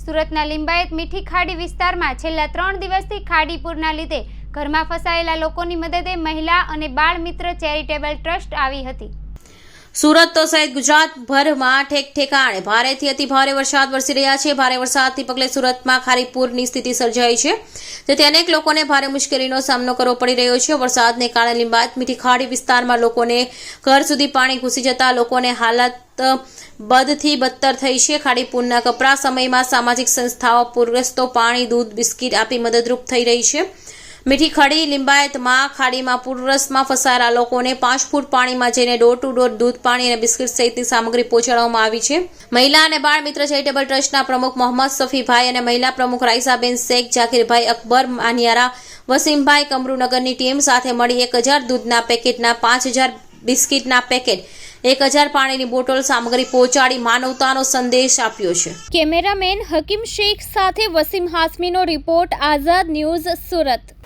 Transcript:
સુરતના લિંબાયત મીઠી ખાડી વિસ્તારમાં છેલ્લા ત્રણ દિવસથી ખાડી પૂરના લીધે ઘરમાં ફસાયેલા લોકોની મદદે મહિલા અને બાળ મિત્ર ચેરિટેબલ ટ્રસ્ટ આવી હતી. સુરત તો સહિત ગુજરાતભરમાં ઠેક ઠેકાણે ભારેથી અતિ ભારે વરસાદ વરસી રહ્યા છે. ભારે વરસાદથી પગલે સુરતમાં ખારી પૂરની સ્થિતિ સર્જાઈ છે. જેથી અનેક લોકોને ભારે મુશ્કેલીનો સામનો કરવો પડી રહ્યો છે. વરસાદને કારણે લીંબાત મીઠી ખાડી વિસ્તારમાં લોકોને ઘર સુધી પાણી ઘૂસી જતા લોકોને હાલત બદથી બદતર થઈ છે. ખાડીપુરના કપરા સમયમાં સામાજિક સંસ્થાઓ પૂરગ્રસ્તો પાણી, દૂધ, બિસ્કિટ આપી મદદરૂપ થઈ રહી છે. મીઠી ખડી લિંબાયતમાં ખાડીમાં પૂરરસમાં ફસાયેલા લોકોને પાંચ ફૂટ પાણીમાં જઈને ડોર ટુ ડોર દૂધ, પાણી અને બિસ્કિટ સહિતની સામગ્રી પહોંચાડવામાં આવી છે. મહિલા અને બાળ મિત્ર ચેરિટેબલ ટ્રસ્ટના પ્રમુખ મોહમ્મદ સફીભાઈ અને મહિલા પ્રમુખ રાઈસાબેન શેખ, જાકીરભાઈ અકબર, માનિયારા, વસીમભાઈ કમરુનગરની ટીમ સાથે મળી એક હજાર દૂધના પેકેટના પાંચ હજાર બિસ્કિટના પેકેટ, એક હજાર પાણીની બોટલ સામગ્રી પહોંચાડી માનવતાનો સંદેશ આપ્યો છે. કેમેરામેન હકીમ શેખ સાથે વસીમ હાસમીનો રિપોર્ટ, આઝાદ ન્યૂઝ સુરત.